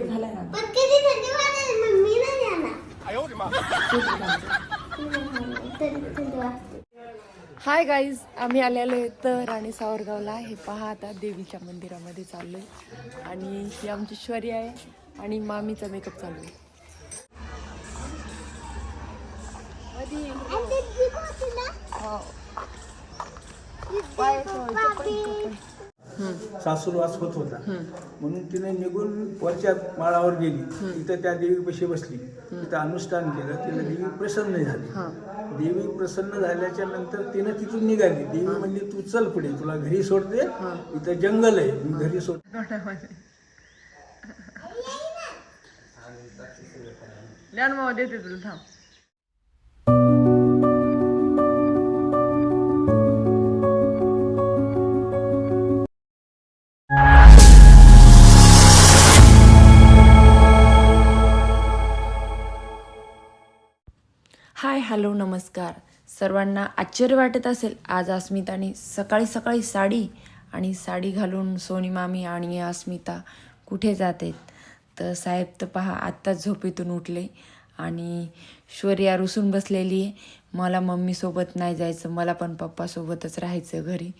झालाय ना? पण किती थंडी वाजायला मग मी नाही येणार थंडी थंडी वाजते हाय गाईज आम्ही आलेलो आहे तर राणी सावरगावला. हे पहा आता देवीच्या मंदिरामध्ये चाललोय. आणि ही आमची श्वरी आहे आणि मामीचा मेकअप चालू आहे. ना? हो. सासूरवास होत होता. म्हणून तिने निघून वरच्या माळावर गेली. तिथं त्या देवीपाशी बसली. तिथं अनुष्ठान केलं. तिला देवी प्रसन्न झाली. देवी प्रसन्न झाल्याच्यानंतर तिनं तिथून निघाली. देवी म्हणली तू चल पुढे. तुला घरी सोडते. इथं जंगल आहे. मी घरी सोड ज्ञान मावा देते तुला थांब. हॅलो नमस्कार. सर्वांना आश्चर्य वाटत असेल आज अस्मिताने सकाळी सकाळी साडी आणि साडी घालून सोनी मामी आणि अस्मिता कुठे जात आहेत तर साहेब तर पहा आत्ताच झोपेतून उठले आणि शौर्या रुसून बसलेली आहे. मला मम्मीसोबत नाही जायचं मला पण पप्पासोबतच राहायचं घरी.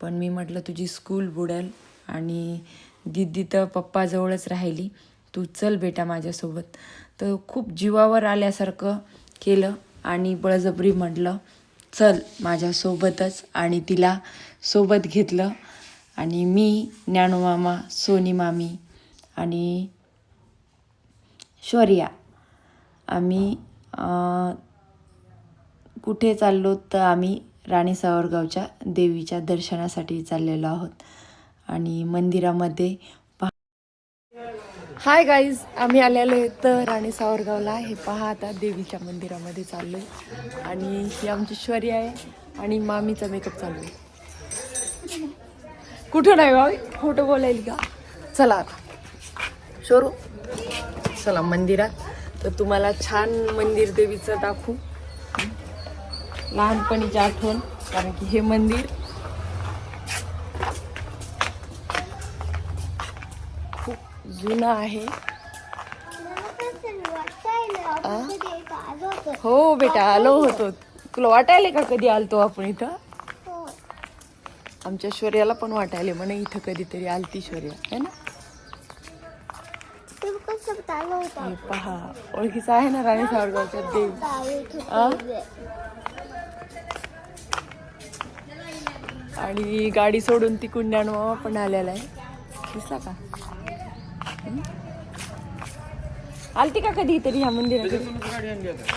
पण मी म्हटलं तुझी स्कूल बुडेल आणि दिदी तर पप्पाजवळच राहिली. तू चल बेटा माझ्यासोबत. तर खूप जीवावर आल्यासारखं केलं. आणि बळजबरी म्हटलं चल माझ्यासोबतच. आणि तिला सोबत घेतलं. आणि मी ज्ञानोमामा सोनी मामी आणि शौर्या आम्ही कुठे चाललो तर आम्ही राणी सावरगावच्या देवीच्या दर्शनासाठी चाललेलो आहोत. आणि मंदिरामध्ये हाय गाईज आम्ही आलेलो आहे तर राणी सावरगावला. हे पहा आता देवीच्या मंदिरामध्ये चाललो आहे आणि ही आमची श्वरी आहे आणि मामीचा मेकअप चालू आहे. कुठं नाही बाबी खोटं बोलायल का? चला आता. शोरू. चला मंदिरात. तर तुम्हाला छान मंदिर देवीचं दाखवू. लहानपणीची आठवण कारण की हे मंदिर जुनं आहे. हो बेटा आलो होतो. तुला वाटायले का कधी आलतो आपण इथं? हो. आमच्या शौर्याला पण वाटायले म्हणे इथं कधीतरी आलती शौर्या है ना? हे पहा ओळखीचं आहे ना राणी सावरगावच्या देव. आणि गाडी सोडून तिकडून ज्ञानमामा पण आलेला आहे. दिसला का हं? आलती का कधी तरी ह्या मंदिरात? गाडी आणली आता.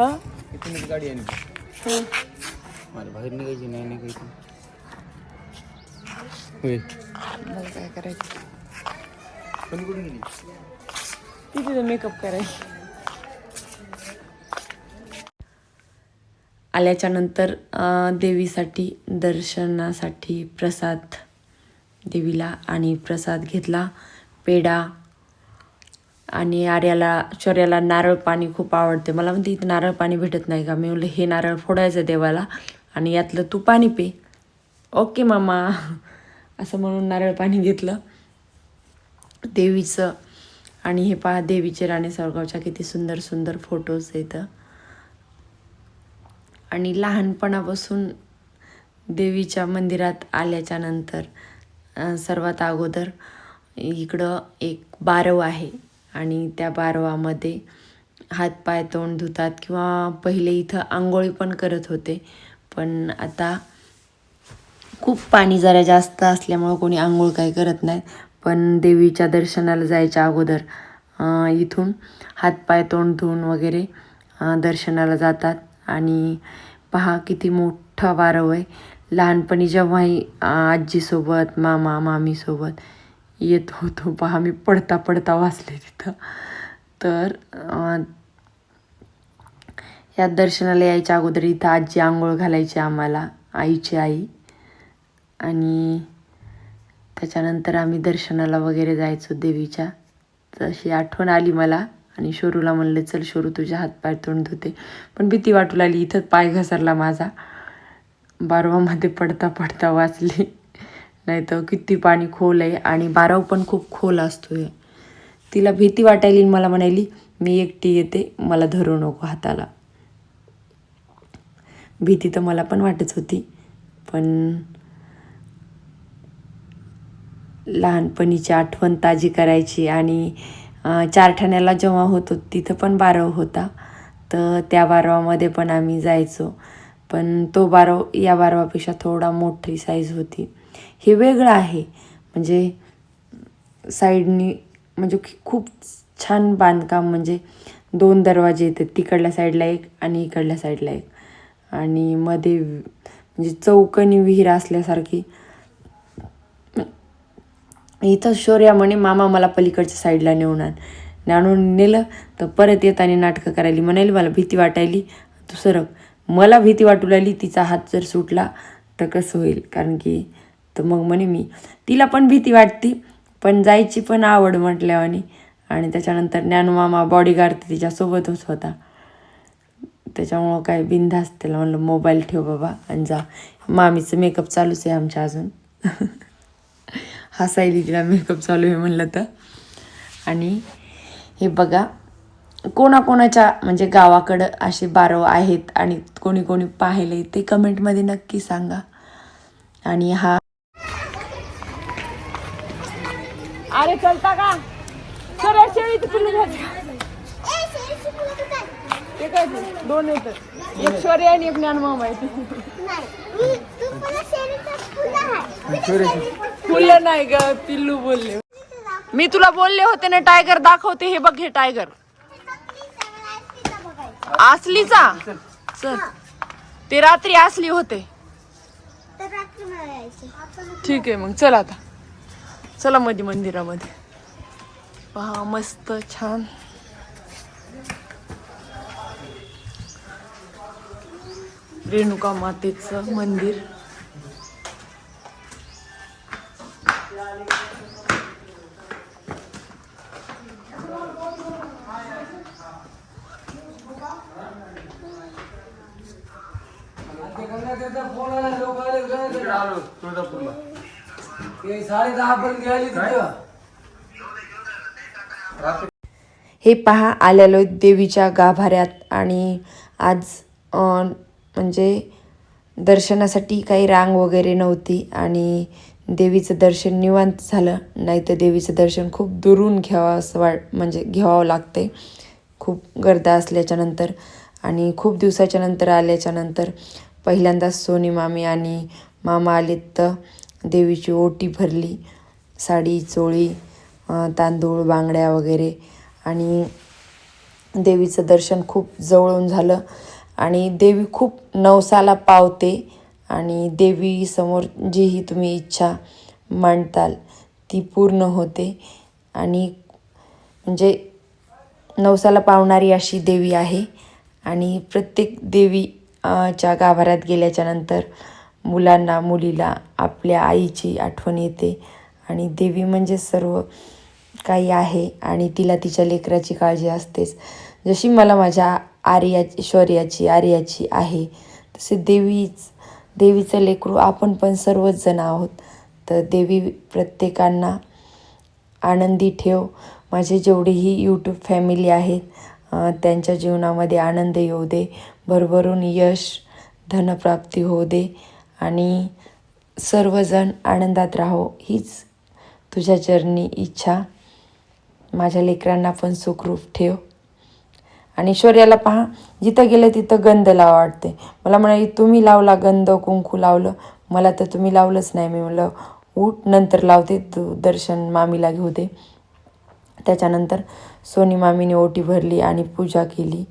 हा? इथूनच गाडी आणली. हो. मला बाहेर निघायची नाही नाही. काही होय. मला काय करायचं? पण कुठून गेली. तिथे मेकअप करायचं. आल्याच्यानंतर अं, देवीसाठी दर्शनासाठी प्रसाद देवीला आणि प्रसाद घेतला. पेढा आणि आर्याला शौर्याला नारळ पाणी खूप आवडते. मला म्हणते इथं नारळ पाणी भेटत नाही का? मी म्हणलं हे नारळ फोडायचं देवाला आणि यातलं तू पाणी पे. ओके मामा. असं म्हणून नारळ पाणी घेतलं. देवीचं आणि हे पहा देवीचे राणे सावरगावच्या किती सुंदर सुंदर फोटोज आहेत आणि लहानपणापासून देवीच्या मंदिरात आल्याच्यानंतर सर्वात अगोदर इकडं एक बारव आहे. आणि त्या बारवामध्ये हातपाय तोंड धुतात किंवा पहिले इथं आंघोळी पण करत होते. पण आता खूप पाणी जरा जास्त असल्यामुळं कोणी आंघोळ काही करत नाही पण देवीच्या दर्शनाला जायच्या अगोदर इथून हातपाय तोंड धुवून वगैरे दर्शनाला जातात. आणि पहा किती मोठं वारव आहे. लहानपणी जेव्हाही आजीसोबत मामा मामीसोबत येत होतो. पहा मी पडता पडता वाचले तिथं. तर या दर्शनाला यायच्या अगोदर इथं आजी आंघोळ घालायची आम्हाला आईची आई. आणि त्याच्यानंतर आम्ही दर्शनाला वगैरे जायचो देवीच्या. तशी आठवण आली मला आणि शोरूला म्हणलं चल शोरू तुझ्या हातपाय तोंड धुते. पण भीती वाटू लागली इथंच पाय घसरला माझा. बारवामध्ये पडता पडता वाचली. नाही तर किती पाणी खोल आहे आणि बाराव पण खूप खोल असतो तिला भीती वाटायली मला म्हणायली मी एकटी येते मला धरू नको हाताला. भीती तर मला पण वाटत होती पण लहानपणीची आठवण ताजी करायची आणि चारठाण्याला जेव्हा होतो तिथं पण बारव होता. तर त्या बारवामध्ये पण आम्ही जायचो. पण तो बारव या बारवापेक्षा थोडा मोठी साईज होती. हे वेगळं आहे. म्हणजे साईडनी म्हणजे खूप छान बांधकाम म्हणजे दोन दरवाजे येतात तिकडल्या साईडला एक आणि इकडल्या साईडला एक. आणि मध्ये म्हणजे चौकनी विहीर असल्यासारखी. इथं शौर्या म्हणे मामा मला पलीकडच्या साईडला नेऊन आण. आणून नेलं तर परत येताना नाटकं करायली. म्हणाली मला भीती वाटायली. तू सरक मला भीती वाटू लागली तिचा हात जर सुटला तर कसं होईल? कारण की तर मग म्हणे मी. तिला पण भीती वाटते पण जायची पण आवड म्हटल्यावानी. आणि त्याच्यानंतर ज्ञानमामा बॉडीगार्ड तिच्यासोबतच होता. त्याच्यामुळं काय बिनधास्त त्याला म्हणलं मोबाईल ठेव बाबा आणि जा. मामीचं मेकअप चालूच आहे आमच्या अजून. हसायली तिला मेकअप चालू आहे म्हणलं तर. आणि हे बघा कोणाकोणाच्या म्हणजे गावाकडं असे बारव आहेत आणि कोणी कोणी पाहिले ते कमेंटमध्ये नक्की सांगा. आणि हा अरे चलता का? सर शेळीचं पिल्लू घ्यायचं ते काय ते? दोन येत एक शौर्य आणि एक ज्ञानमामा आहे नाही मी आहे फुलं नाही ग पिल्लू बोलले. मी तुला बोलले होते ना टायगर दाखवते हे बघ हे टायगर असलीचा? चल. ते रात्री असली होते. ठीक आहे मग चल आता. चला मध्ये मंदिरामध्ये. पहा मस्त छान. रेणुका मातेचं मंदिर. हे पहा आलेलो देवीच्या गाभाऱ्यात आणि आज म्हणजे दर्शनासाठी काही रांग वगैरे नव्हती आणि देवीचं दर्शन निवांत झालं. नाही तर देवीचं दर्शन खूप दुरून घ्यावं असं वाट म्हणजे घ्यावं लागते खूप गर्दा असल्याच्यानंतर आणि खूप दिवसाच्या नंतर आल्याच्यानंतर पहिल्यांदाच सोनी मामी आणि मामा आलेत तर देवीची ओटी भरली साडी चोळी तांदूळ बांगड्या वगैरे. आणि देवीचं दर्शन खूप जवळून झालं. आणि देवी खूप नवसाला पावते. आणि देवीसमोर जीही तुम्ही इच्छा मांडताल ती पूर्ण होते. आणि म्हणजे नवसाला पावणारी अशी देवी आहे. आणि प्रत्येक देवी च्या गाभाऱ्यात गेल्याच्यानंतर मुलांना मुलीला आपल्या आईची आठवण येते. आणि देवी म्हणजे सर्व काही आहे आणि तिला तिच्या लेकराची काळजी असतेच. जशी मला माझ्या आर्या शौर्याची आर्याची आहे तसे देवीच देवीचं लेकरू आपण पण सर्वच जण आहोत. तर देवी प्रत्येकांना आनंदी ठेव. माझे जेवढेही यूट्यूब फॅमिली आहेत त्यांच्या जीवनामध्ये आनंद येऊ दे. भरभरून यश धनप्राप्ती होऊ दे. आणि सर्वजण आनंदात राहो हीच तुझ्या जर्नी इच्छा. माझ्या लेकरांना पण सुखरूप ठेव. आणि शौर्याला पहा जिथं गेलं तिथं गंध लावा वाटते मला म्हणाली तुम्ही लावला गंध कुंकू लावलं. मला तर तुम्ही लावलंच नाही. मी म्हणलं उठ नंतर लावते तू दर्शन मामीला घेऊ दे. त्याच्यानंतर सोनी मामीने ओटी भरली आणि पूजा केली.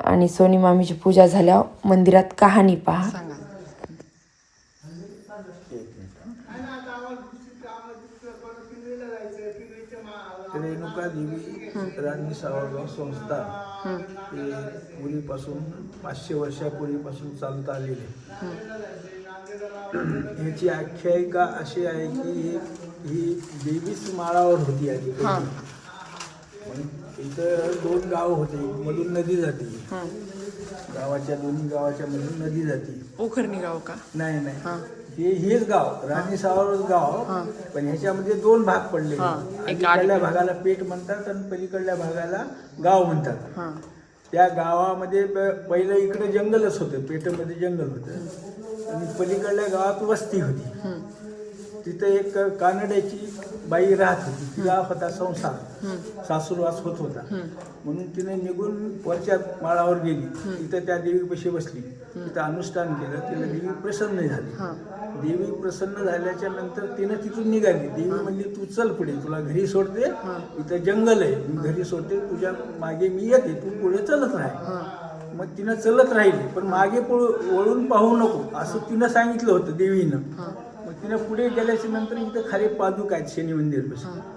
आणि सोनी मामीची पूजा झाल्यावर मंदिरात कहाणी पहा. रेणुका देवी राणी सावरगाव संस्थान हे पूर्वीपासून पाचशे वर्षापूर्वीपासून चालत आलेले. ह्याची आख्यायिका अशी आहे की ही देवीच माळावर होती आधी. पण इथं दोन गाव होते मधून नदी जाते. गावाच्या दोन्ही गावाच्या मधून नदी जाते. पोखरणी गाव का? नाही नाही. हे हेच गाव राणी सावर गाव पण ह्याच्यामध्ये दोन भाग पडले. हा, एक अलीकडल्या भागाला पेठ म्हणतात आणि पलीकडल्या भागाला गाव म्हणतात. हां. त्या गावामध्ये प- पहिलं इकडे जंगलच होतं पेठमध्ये जंगल होतं. आणि पलीकडल्या गावात वस्ती होती. तिथं एक कानड्याची बाई राहत होती. तिला होता संसार. सासूरवास होत होता. म्हणून तिने निघून वरच्या माळावर गेली. तिथं त्या देवीपाशी बसली. तिथं अनुष्ठान केलं. तिला देवी प्रसन्न झाली. देवी प्रसन्न झाल्याच्यानंतर तिनं तिथून निघाली. देवी म्हणली तू चल पुढे तुला घरी सोडते. इथं जंगल आहे. मी घरी सोडते. तुझ्या मागे मी येते. तू पुढे चलत राह. मग तिनं चलत राहिली. पण मागे वळून पाहू नको. असं तिनं सांगितलं होतं देवीनं. मग तिनं पुढे गेल्याच्यानंतर इथं खाली पादुक आहेत शनी मंदिर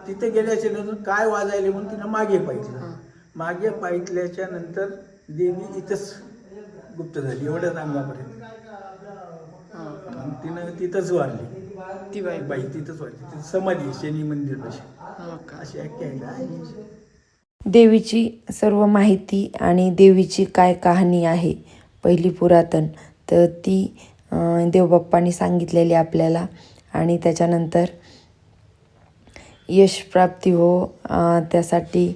तिथे गेल्याच्यानंतर काय वाजायले म्हणून तिनं मागे पाहिलं. मागे पाहिल्याच्या नंतर देवी इथंच गुप्त झाली. एवढ्याच अंगापर्यंत तिनं तिथंच वाढली ती बाई. बाई तिथंच वाढली तिथं समाधी शनी मंदिर पाशी. हो अशी आख्यायिका आहे. देवीची सर्व माहिती आणि देवीची काय कहाणी आहे पहिली पुरातन तर ती अं, देवबाप्पांनी सांगितलेली आपल्याला. आणि त्याच्यानंतर यश प्राप्ती हो अं, त्यासाठी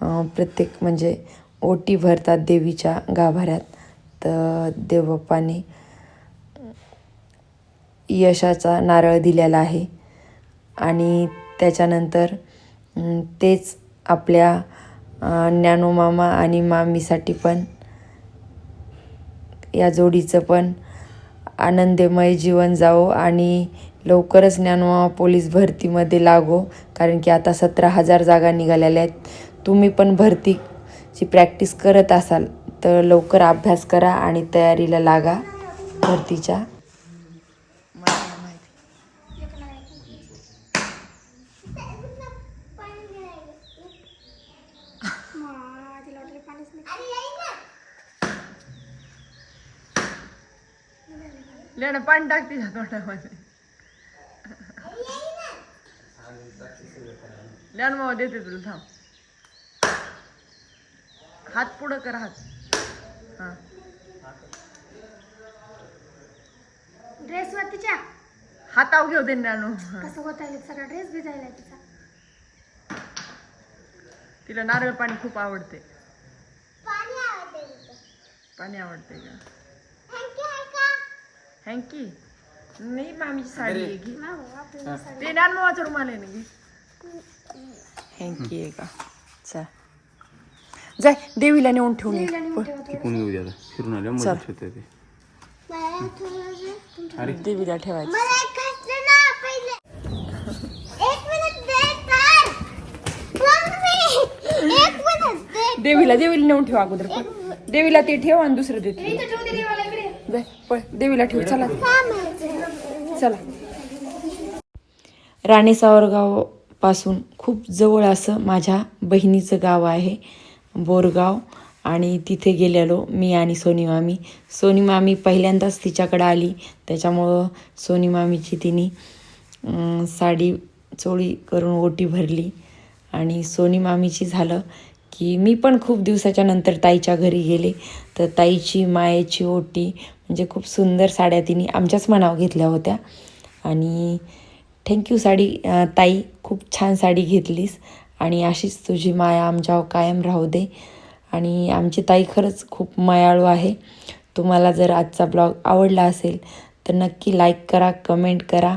अं, प्रत्येक म्हणजे ओटी भरतात देवीच्या गाभाऱ्यात. तर देवबाप्पाने यशाचा नारळ दिलेला आहे. आणि त्याच्यानंतर तेच आपल्या ज्ञानोमामा आणि मामीसाठी पण या जोडीचं पण आनंदमय जीवन जावो आणि लवकरच ज्ञानोमामा पोलीस भरतीमध्ये लागो. कारण की आता सतरा हजार जागा निघालेल्या आहेत. तुम्ही पण भरतीची प्रॅक्टिस करत असाल तर लवकर अभ्यास करा आणि तयारीला लागा भरतीच्या मला नाही माहिती लेणं पाणी टाक तिच्या तोंडामध्ये? लेण मावा देते तुला थांब. हात पुढं कर हात. हां. ड्रेस वर तिच्या हाताव घेऊ दे ज्ञानू कसं होत आहे सगळा ड्रेस भिजायला तिचा. तिला नारळ पाणी खूप आवडते. पाणी आवडते का? हँकी नाही मामीची साडी आहे साडी. ते ज्ञानमावाचा रुमाल आहे ना की थँक्यू आहे का चल जाय देवीला नेऊन ठेवून ये. थोडं. कोण येऊ द्या आता. फिरून आल्या. मदत होते ते अरे देवीला ठेवायचं मला एक घातलं ना पहिले एक मिनिट दे तर मम्मी एक मिनिट दे देवीला देवीला नेऊन ठेव अगोदर पण देवीला ते ठेव आणि दुसरं देते दे पळ देवीला ठेव चला. चला. राणी सावरगावपासून खूप जवळ असं माझ्या बहिणीचं गाव आहे बोरगाव. आणि तिथे गेलेलो मी आणि सोनी मामी. सोनी मामी पहिल्यांदाच तिच्याकडं आली. त्याच्यामुळं सोनी मामीची तिने साडी चोळी करून ओटी भरली. आणि सोनी मामीची झालं की मी पण खूप दिवसाच्या नंतर ताईच्या घरी गेले. तर ताईची मायेची ओटी म्हणजे खूप सुंदर साड्या तिने आमच्याच मनावर घेतल्या होत्या. आणि थँक्यू साडी ताई खूप छान साडी घेतलीस. आणि अशीच तुझी माया आमच्यावर कायम राहू दे. आणि आमची ताई खरंच खूप मायाळू आहे. तुम्हाला जर आजचा ब्लॉग आवडला असेल तर नक्की लाईक करा कमेंट करा.